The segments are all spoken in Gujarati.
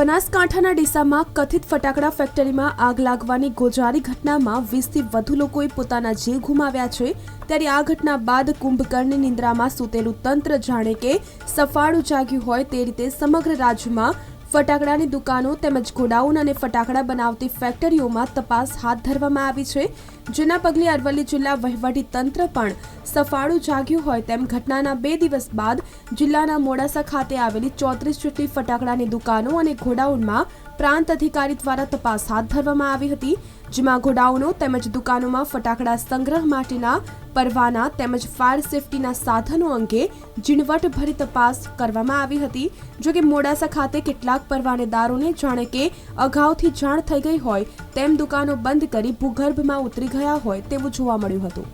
બનાસકાંઠાના ડીસામાં કથિત ફટાકડા ફેક્ટરીમાં આગ લાગવાની ગોજારી ઘટનામાં વીસથી વધુ લોકોએ પોતાના જીવ ગુમાવ્યા છે. ત્યારે આ ઘટના બાદ કુંભકર્ણની નિંદ્રામાં સૂતેલું તંત્ર જાણે કે સફાળું જાગ્યું હોય તે રીતે સમગ્ર રાજ્યમાં ફટાકડાની દુકાનો તેમજ ગોડાઉન અને ફટાકડા બનાવતી ફેક્ટરીઓમાં તપાસ હાથ ધરવામાં આવી છે. જેના પગલે અરવલ્લી જિલ્લા વહીવટી તંત્ર પણ સફાળું જાગ્યું હોય તેમ ઘટનાના બે દિવસ બાદ જિલ્લાના મોડાસા ખાતે આવેલી ચોત્રીસ જેટલી ફટાકડાની દુકાનો અને ગોડાઉનમાં પ્રાંત અધિકારી દ્વારા તપાસ હાથ ધરવામાં આવી હતી, જેમાં ગોડાઉનો તેમજ દુકાનોમાં ફટાકડા સંગ્રહ માટેના પરવાના તેમજ ફાયર સેફટીના સાધનો અંગે ઝીણવટભરી તપાસ કરવામાં આવી હતી. જો કે મોડાસા ખાતે કેટલાક પરવાનેદારોને જાણે કે અગાઉથી જાણ થઈ ગઈ હોય, તેમ દુકાનો બંધ કરી ભૂગર્ભમાં ઉતરી ગયા હોય તેવું જોવા મળ્યું હતું.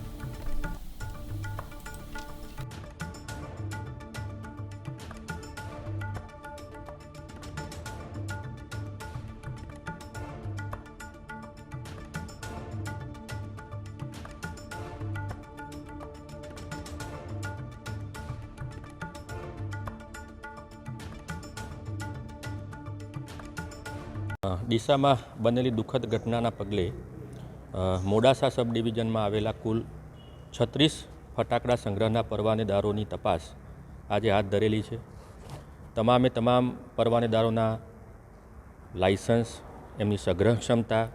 ડીસામાં બનેલી દુઃખદ ઘટનાના પગલે મોડાસા સબ ડિવિઝનમાં આવેલા કુલ છત્રીસ ફટાકડા સંગ્રહના પરવાનેદારોની તપાસ આજે હાથ ધરેલી છે. તમામે તમામ પરવાનેદારોના લાઇસન્સ એમની સંગ્રહ ક્ષમતા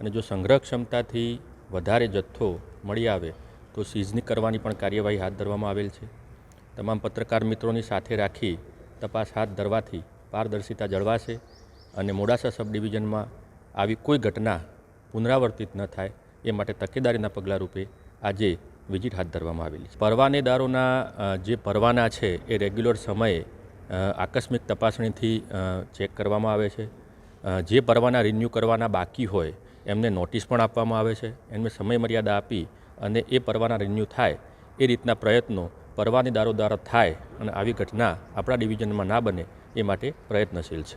અને જો સંગ્રહ ક્ષમતાથી વધારે જથ્થો મળી આવે, તો સીઝની કરવાની પણ કાર્યવાહી હાથ ધરવામાં આવેલ છે. તમામ પત્રકાર મિત્રોની સાથે રાખી તપાસ હાથ ધરવાથી પારદર્શિતા જળવાશે. અને મોડાસા સબ ડિવિઝનમાં આવી કોઈ ઘટના પુનરાવર્તિત ન થાય એ માટે તકેદારીના પગલાં રૂપે આજે વિઝિટ હાથ ધરવામાં આવેલી છે. પરવાનેદારોના જે પરવાના છે એ રેગ્યુલર સમયે આકસ્મિક તપાસણીથી ચેક કરવામાં આવે છે. જે પરવાના રિન્યૂ કરવાના બાકી હોય એમને નોટિસ પણ આપવામાં આવે છે, એમને સમયમર્યાદા આપી અને એ પરવાના રિન્યૂ થાય એ રીતના પ્રયત્નો પરવાનેદારો દ્વારા થાય અને આવી ઘટના આપણા ડિવિઝનમાં ના બને એ માટે પ્રયત્નશીલ છે.